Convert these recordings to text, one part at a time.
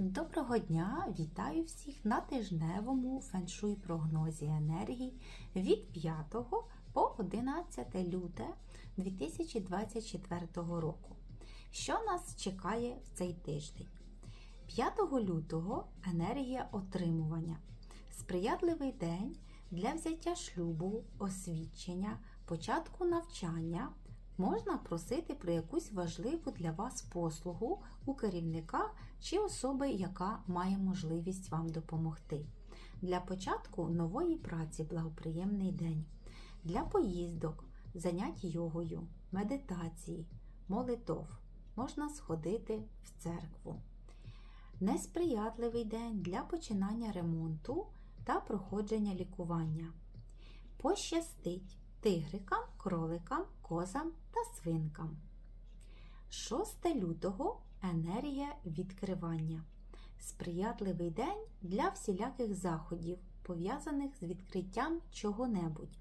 Доброго дня! Вітаю всіх на тижневому феншуй прогнозі енергії від 5 по 11 люте 2024 року. Що нас чекає в цей тиждень? 5 лютого енергія отримування. Сприятливий день для взяття шлюбу, освідчення, початку навчання. Можна просити про якусь важливу для вас послугу у керівника чи особи, яка має можливість вам допомогти. Для початку нової праці благоприємний день. Для поїздок, занять йогою, медитації, молитов можна сходити в церкву. Несприятливий день для починання ремонту та проходження лікування. Пощастить тигрикам, кроликам, козам та свинкам. 6 лютого енергія відкривання. Сприятливий день для всіляких заходів, пов'язаних з відкриттям чого-небудь.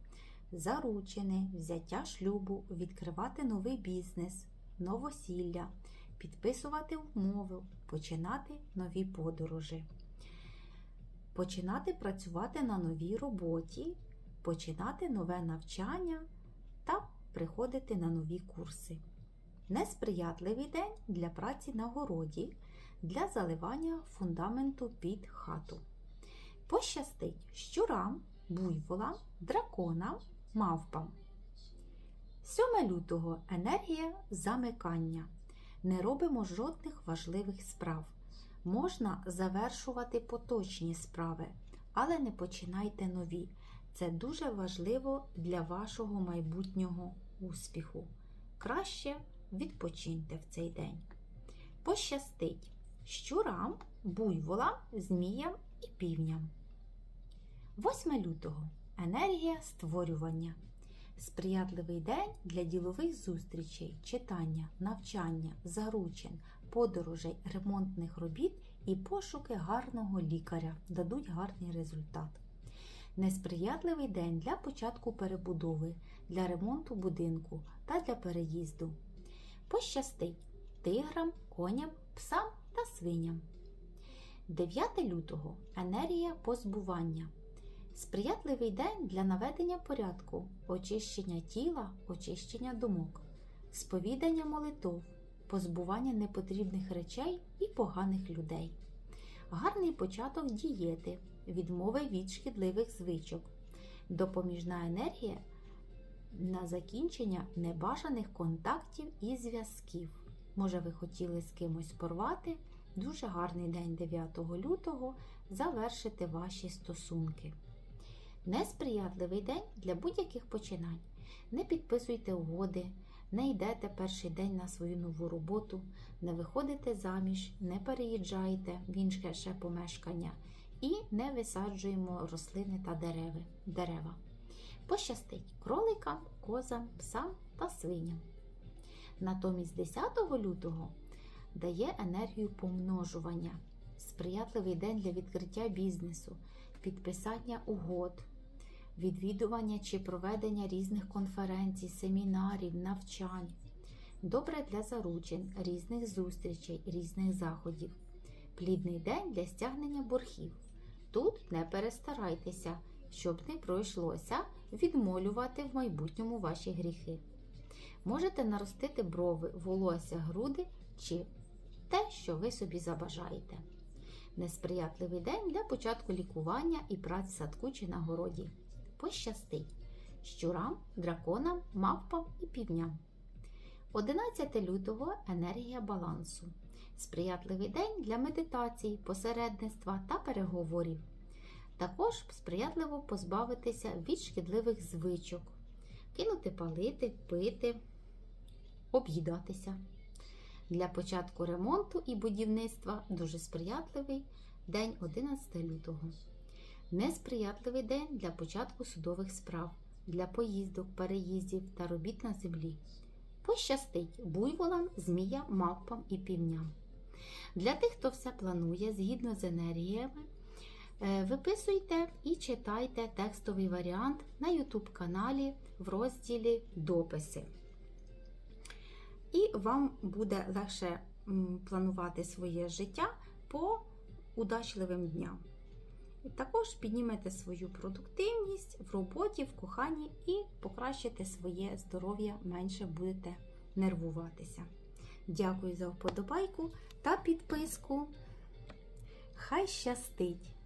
Заручини, взяття шлюбу, відкривати новий бізнес, новосілля, підписувати умови, починати нові подорожі. Починати працювати на новій роботі, починати нове навчання та приходити на нові курси. Несприятливий день для праці на городі, для заливання фундаменту під хату. Пощастить щурам, буйволам, драконам, мавпам. 7 лютого енергія замикання. Не робимо жодних важливих справ. Можна завершувати поточні справи, але не починайте нові. Це дуже важливо для вашого майбутнього успіху. Краще відпочиньте в цей день. Пощастить щурам, буйволам, зміям і півням. 8 лютого енергія створювання. Сприятливий день для ділових зустрічей, читання, навчання, заручин, подорожей, ремонтних робіт і пошуки гарного лікаря дадуть гарний результат. Несприятливий день для початку перебудови, для ремонту будинку та для переїзду. Пощастить тиграм, коням, псам та свиням. 9 лютого енергія позбування. Сприятливий день для наведення порядку, очищення тіла, очищення думок, сповідання молитов, позбування непотрібних речей і поганих людей. Гарний початок дієти, відмови від шкідливих звичок, допоміжна енергія на закінчення небажаних контактів і зв'язків. Може, ви хотіли з кимось порвати? Дуже гарний день 9 лютого завершити ваші стосунки. Несприятливий день для будь-яких починань. Не підписуйте угоди, не йдете перший день на свою нову роботу, не виходите заміж, не переїжджайте в інше ще помешкання і не висаджуємо рослини та дереви, дерева. Пощастить кроликам, козам, псам та свиням. Натомість 10 лютого дає енергію помножування, сприятливий день для відкриття бізнесу, підписання угод, відвідування чи проведення різних конференцій, семінарів, навчань. Добре для заручин, різних зустрічей, різних заходів. Плідний день для стягнення боргів. Тут не перестарайтеся, щоб не пройшлося відмолювати в майбутньому ваші гріхи. Можете наростити брови, волосся, груди чи те, що ви собі забажаєте. Несприятливий день для початку лікування і праці в садку чи на городі. Пощастить щурам, драконам, мавпам і півням. 11 лютого енергія балансу. Сприятливий день для медитацій, посередництва та переговорів. Також сприятливо позбавитися від шкідливих звичок, кинути палити, пити, об'їдатися. Для початку ремонту і будівництва дуже сприятливий день 11 лютого. Несприятливий день для початку судових справ, для поїздок, переїздів та робіт на землі. Пощастить буйволам, зміям, мавпам і півням. Для тих, хто все планує згідно з енергіями, виписуйте і читайте текстовий варіант на YouTube каналі в розділі Дописи. І вам буде легше планувати своє життя по удачливим дням. Також піднімете свою продуктивність в роботі, в коханні і покращите своє здоров'я, менше будете нервуватися. Дякую за вподобайку та підписку. Хай щастить!